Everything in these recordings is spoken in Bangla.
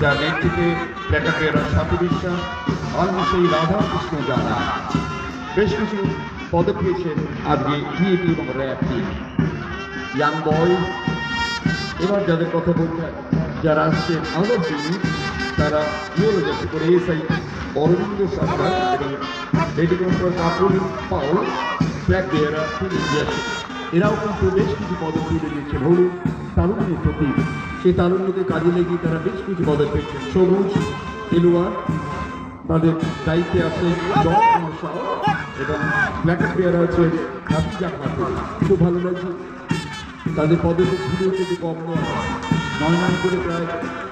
যার নেতৃত্বে ব্যাটাকেরা সাথী বিশ্বাস অলমিশাই রাধা কৃষ্ণ জানা। বেশ কিছু পদক পেয়েছেন আজকে ডিএপি এবং র্যাব টিম ইয়াং বয় এবার যাদের কথা বলতে যারা আসছেন আলোর দিন তারা ইউরো যাচ্ছে করে এসআই অরবিন্দ সরকার এবং lady control Kapoor Paul black বেয়ারা তিনি দিয়েছে এরাও কিন্তু বেশ কিছু পদক তুলে দিয়েছে হলুদ তারুণ্যের প্রতীক। সেই তারুণ্যকে কাজে লেগে তারা বেশ কিছু পদক পেয়েছেন। সবুজ এলুয়ার তাদের দায়িত্বে আছে এবং ব্ল্যাক বেয়ারা আছে খুব ভালো লাগছে। তাদের পদকে ঝুলিও কিন্তু কম নয়। নয় করে প্রায়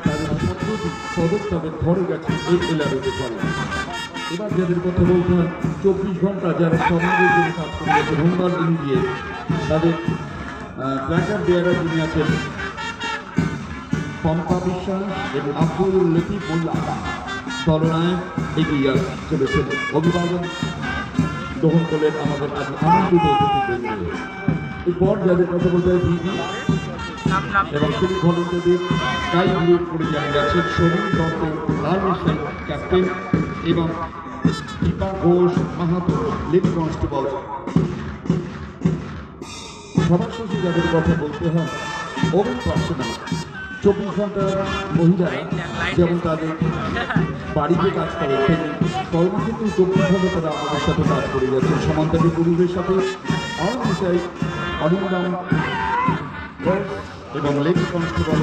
তাদের সতেরোটি পদক তাদের ধরে গেছে এই এলাকাতে এবার যাদের কথা বলতে হয়, চব্বিশ ঘণ্টা যারা সমাজের জন্য কাজ করে গেছে হোমগার্ড ইন্ডিয়ে তাদের প্ল্যাকার দেয়ারা যিনি আছেন, পম্পা বিশ্বাস এবং আব্দুল লতিফ মোল্লা দলনায়ক এগিয়ে চলেছেন। অভিবাদন গ্রহণ করলেন আমাদের আজ আনন্দিত অতিথিবৃন্দ। এরপর যাদের কথা বলতে হয়, দিদি এবং তিনি ভলেন্টিয়ারদের স্কাই ব্লু পরিচালনা আছেন সমীর দত্ত লাল ক্যাপ্টেন এবং দীপা ঘোষ মাহাতো লেডি কনস্টেবল। সবার শেষে যাদের কথা বলতে হয় ওভেন পার্সোনাল চব্বিশ ঘণ্টা মহিলারা যেমন তাদের বাড়িতে কাজ করে কর্মক্ষেত্রে চব্বিশ ঘণ্টা তারা আমাদের সাথে কাজ করে যাচ্ছেন সমান্তরাল পুরুষের সাথে আরও বিষয় ঘোষ এবং লেডি কনস্টেবল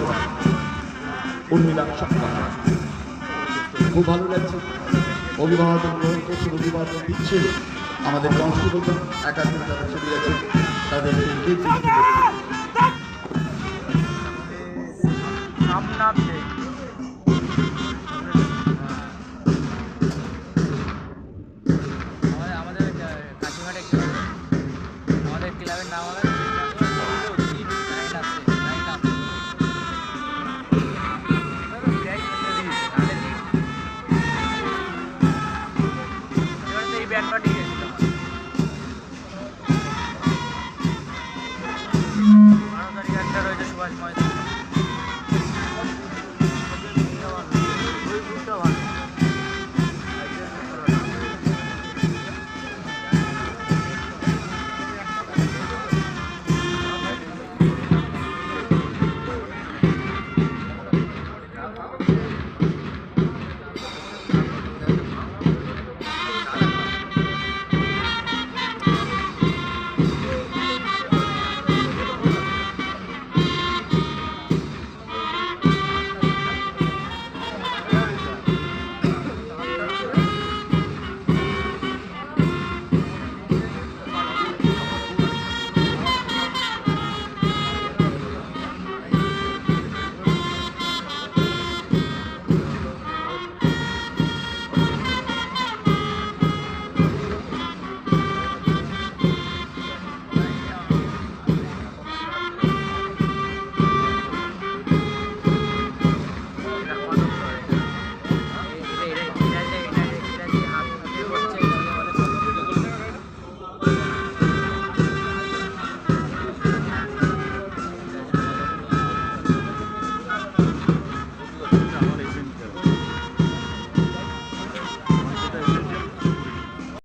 উর্মিলা সরকার খুব ভালো লাগছে। অভিভাবক গ্রহণ করছেন অভিভাবক দিচ্ছে। আমাদের কনস্টেবল একাধিক তারা চলে আছে তাদের সুভাষ ময়দান